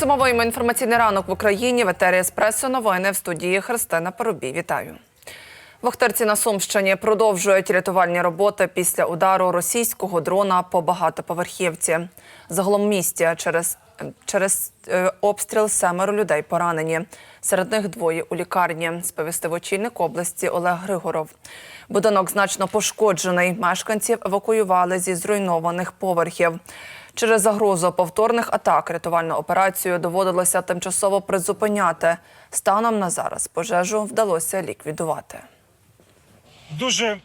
Підсумовуємо інформаційний ранок в Україні. В етері Еспресо новини в студії Христина Поробій. Вітаю. В на Сумщині продовжують рятувальні роботи після удару російського дрона по багатоповерхівці. Загалом місті через, через е, обстріл семеро людей поранені. Серед них двоє у лікарні, сповістив очільник області Олег Григоров. Будинок значно пошкоджений. Мешканців евакуювали зі зруйнованих поверхів. Через загрозу повторних атак рятувальну операцію доводилося тимчасово призупиняти. Станом на зараз пожежу вдалося ліквідувати. дуже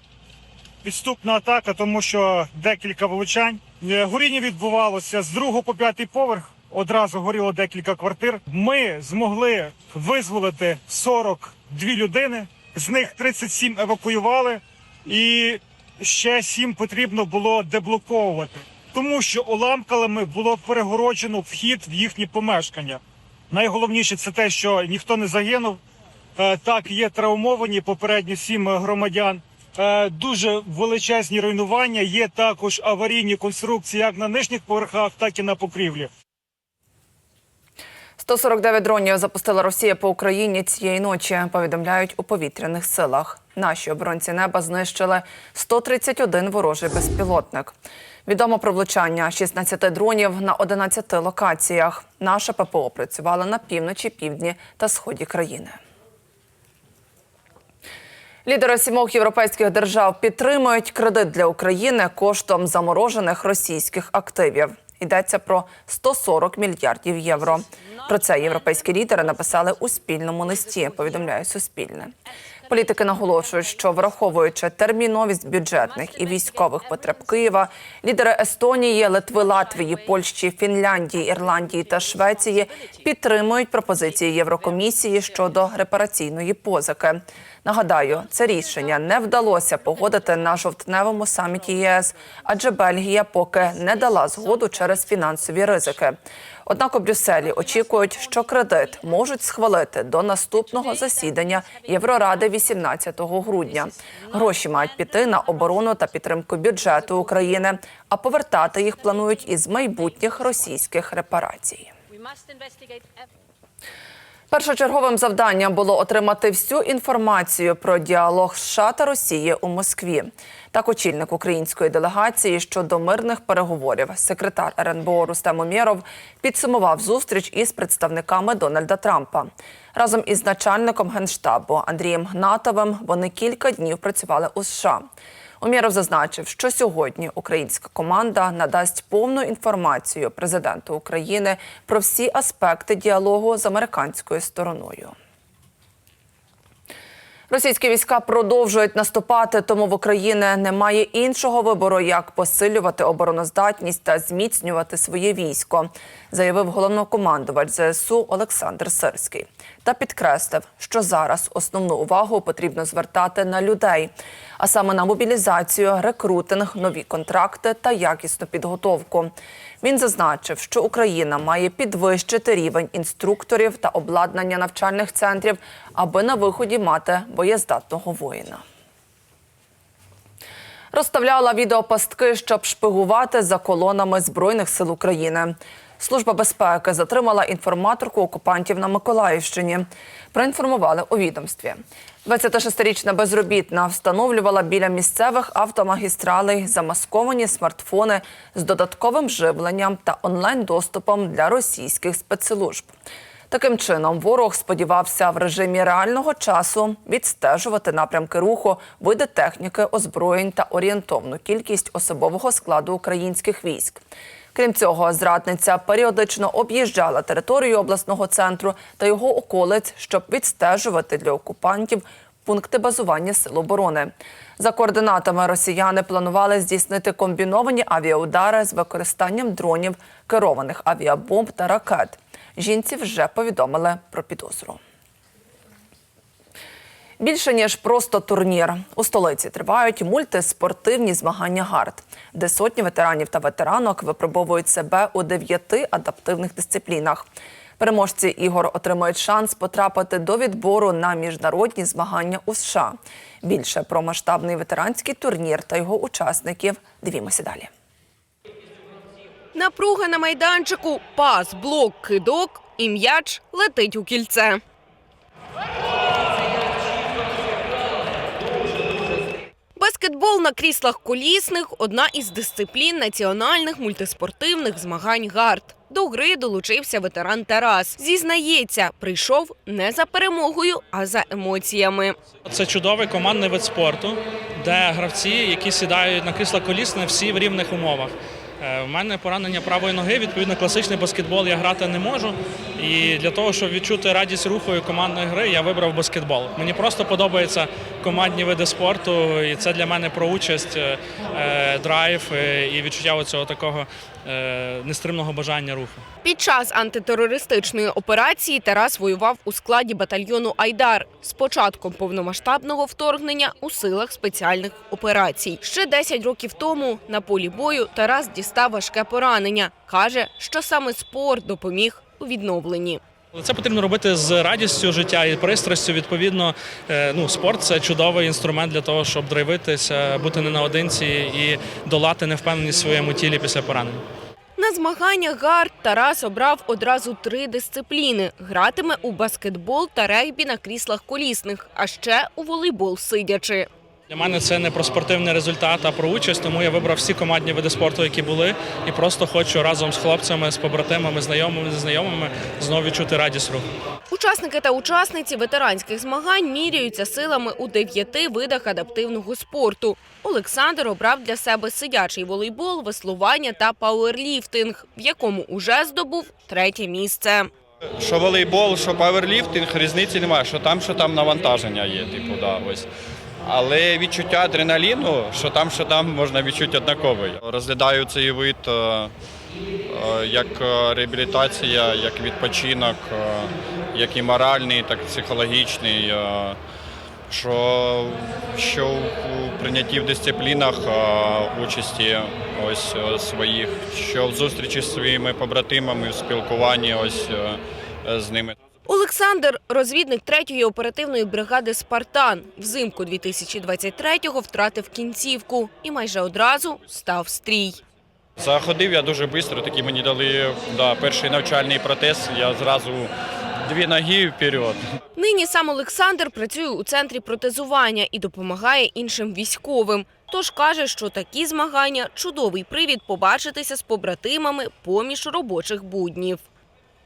підступна атака, тому що декілька влучань. Е, Горіння відбувалося з другого по п'ятий поверх. Одразу горіло декілька квартир. Ми змогли визволити 42 людини, з них 37 евакуювали, і ще 7 потрібно було деблоковувати, тому що уламками було перегороджено вхід в їхні помешкання. Найголовніше це те, що ніхто не загинув. Е, Так, є травмовані попередні сім громадян. Е, Дуже величезні руйнування. Є також аварійні конструкції як на нижніх поверхах, так і на покрівлі. 149 дронів запустила Росія по Україні цієї ночі. Повідомляють у повітряних силах. Наші оборонці неба знищили 131 ворожий безпілотник. Відомо про влучання 16 дронів на 11 локаціях. Наша ППО працювала на півночі, півдні та сході країни. Лідери сімох європейських держав підтримують кредит для України коштом заморожених російських активів. Йдеться про 140 мільярдів євро. Про це європейські лідери написали у спільному листі. Повідомляє Суспільне. Політики наголошують, що враховуючи терміновість бюджетних і військових потреб Києва, лідери Естонії, Литви, Латвії, Польщі, Фінляндії, Ірландії та Швеції підтримують пропозиції Єврокомісії щодо репараційної позики. Нагадаю, це рішення не вдалося погодити на жовтневому саміті ЄС, адже Бельгія поки не дала згоду через фінансові ризики. Однак у Брюсселі очікують, що кредит можуть схвалити до наступного засідання Євроради 18 грудня. Гроші мають піти на оборону та підтримку бюджету України, а повертати їх планують із майбутніх російських репарацій. Першочерговим завданням було отримати всю інформацію про діалог США та Росії у Москві. Так, очільник української делегації щодо мирних переговорів, секретар РНБО Рустем Умєров підсумував зустріч із представниками Дональда Трампа. Разом із начальником генштабу Андрієм Гнатовим вони кілька днів працювали у США. Умєров зазначив, що сьогодні українська команда надасть повну інформацію президенту України про всі аспекти діалогу з американською стороною. Російські війська продовжують наступати, тому в Україні немає іншого вибору, як посилювати обороноздатність та зміцнювати своє військо, заявив головнокомандувач ЗСУ Олександр Сирський. Та підкреслив, що зараз основну увагу потрібно звертати на людей, а саме на мобілізацію, рекрутинг, нові контракти та якісну підготовку. Він зазначив, що Україна має підвищити рівень інструкторів та обладнання навчальних центрів, аби на виході мати боєздатного воїна. Розставляла відеопастки, щоб шпигувати за колонами Збройних сил України. Служба безпеки затримала інформаторку окупантів на Миколаївщині. Проінформували у відомстві. 26-річна безробітна встановлювала біля місцевих автомагістралей замасковані смартфони з додатковим живленням та онлайн-доступом для російських спецслужб. Таким чином, ворог сподівався в режимі реального часу відстежувати напрямки руху, види техніки, озброєнь та орієнтовну кількість особового складу українських військ. Крім цього, зрадниця періодично об'їжджала територію обласного центру та його околиць, щоб відстежувати для окупантів пункти базування сил оборони. За координатами росіяни планували здійснити комбіновані авіаудари з використанням дронів, керованих авіабомб та ракет. Жінці вже повідомили про підозру. Більше ніж просто турнір. У столиці тривають мультиспортивні змагання гард, де сотні ветеранів та ветеранок випробовують себе у дев'яти адаптивних дисциплінах. Переможці ігор отримують шанс потрапити до відбору на міжнародні змагання у США. Більше про масштабний ветеранський турнір та його учасників дивімося далі. Напруга на майданчику, пас, блок, кидок і м'яч летить у кільце. Баскетбол на кріслах колісних одна із дисциплін національних мультиспортивних змагань ГАРД. До гри долучився ветеран Тарас. Зізнається, прийшов не за перемогою, а за емоціями. Це чудовий командний вид спорту, де гравці, які сідають на крісла колісне, всі в рівних умовах. Е, У мене поранення правої ноги, відповідно, класичний баскетбол я грати не можу. І для того, щоб відчути радість руху і командної гри, я вибрав баскетбол. Мені просто подобаються командні види спорту, і це для мене про участь, е, е, драйв е, і відчуття цього такого е, нестримного бажання руху. Під час антитерористичної операції Тарас воював у складі батальйону Айдар з початком повномасштабного вторгнення у силах спеціальних операцій. Ще 10 років тому на полі бою Тарас дістав важке поранення. каже, що саме спорт допоміг у відновленні. Це потрібно робити з радістю життя і пристрастю. Відповідно, е, ну спорт це чудовий інструмент для того, щоб драйвитися, бути не наодинці і долати невпевненість в своєму тілі після поранення. На змаганнях ГАРД Тарас обрав одразу три дисципліни: гратиме у баскетбол та регбі на кріслах колісних, а ще у волейбол сидячи. Для мене це не про спортивний результат, а про участь. Тому я вибрав всі командні види спорту, які були, і просто хочу разом з хлопцями, з побратимами, знайомими, знайомими знову відчути радість руху. Учасники та учасниці ветеранських змагань міряються силами у дев'яти видах адаптивного спорту. Олександр обрав для себе сидячий волейбол, веслування та пауерліфтинг, в якому уже здобув третє місце. Що волейбол, що паверліфтинг, різниці немає, що там, що там навантаження є, типу, да, ось. Але відчуття адреналіну, що там, що там, можна відчути однаковий. Розглядаю цей вид е, е, як е, реабілітація, як відпочинок, як і моральний, так і психологічний. Що, що у прийнятті в дисциплінах участі ось своїх, що в зустрічі з своїми побратимами, в спілкуванні ось з ними. Олександр – розвідник третьої оперативної бригади «Спартан». Взимку 2023-го втратив кінцівку і майже одразу став стрій. Заходив я дуже швидко, такі мені дали да, перший навчальний протез, я зразу дві ноги вперед. Нині сам Олександр працює у центрі протезування і допомагає іншим військовим. Тож каже, що такі змагання – чудовий привід побачитися з побратимами поміж робочих буднів.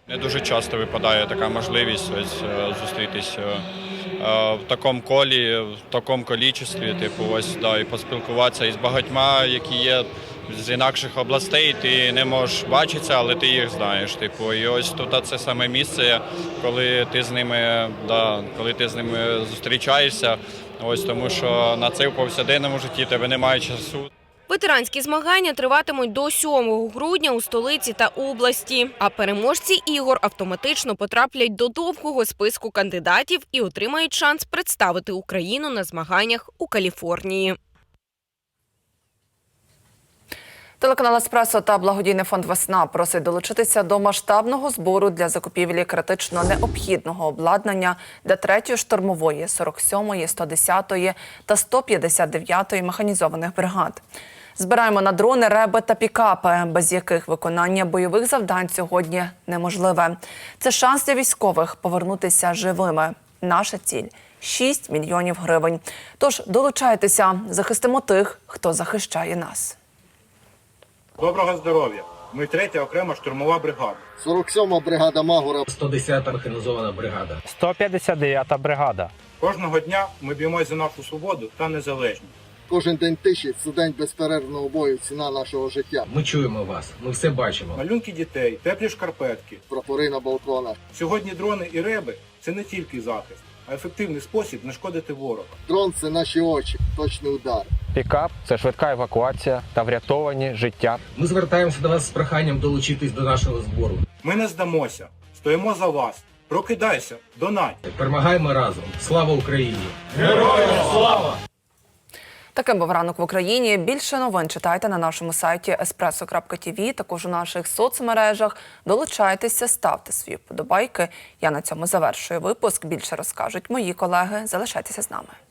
Не дуже часто випадає така можливість ось е, зустрітись е, е, в такому колі, в такому кількості, типу, ось да, і поспілкуватися із багатьма, які є з інакших областей. Ти не можеш бачитися, але ти їх знаєш. Типу, і ось тут це саме місце, коли ти з ними, да, коли ти з ними зустрічаєшся. Ось тому, що на це в повсякденному житті тебе немає часу. Ветеранські змагання триватимуть до 7 грудня у столиці та області. А переможці ігор автоматично потраплять до довгого списку кандидатів і отримають шанс представити Україну на змаганнях у Каліфорнії. Телеканал Еспресо та благодійний фонд Весна просить долучитися до масштабного збору для закупівлі критично необхідного обладнання для 3-ї штурмової, 47-ї, 110-ї та 159-ї механізованих бригад. Збираємо на дрони, реби та пікапи, без яких виконання бойових завдань сьогодні неможливе. Це шанс для військових повернутися живими. Наша ціль 6 мільйонів гривень. Тож долучайтеся, захистимо тих, хто захищає нас. Доброго здоров'я! Ми третя окрема штурмова бригада. 47-ма бригада Магура 110-та механізована бригада. 159-та бригада. Кожного дня ми б'ємося за нашу свободу та незалежність. Кожен день тиші це день безперервного бою, ціна нашого життя. Ми чуємо вас, ми все бачимо. Малюнки дітей, теплі шкарпетки. Прапори на балконах. Сьогодні дрони і реби це не тільки захист, а ефективний спосіб нашкодити ворога. Дрон це наші очі, точний удар. Пікап це швидка евакуація та врятовані життя. Ми звертаємося до вас з проханням долучитись до нашого збору. Ми не здамося, стоїмо за вас. Прокидайся, донать! Перемагаємо разом. Слава Україні! Таким був ранок в Україні. Більше новин читайте на нашому сайті espresso.tv, також у наших соцмережах. Долучайтеся, ставте свої вподобайки. Я на цьому завершую випуск. Більше розкажуть мої колеги. Залишайтеся з нами.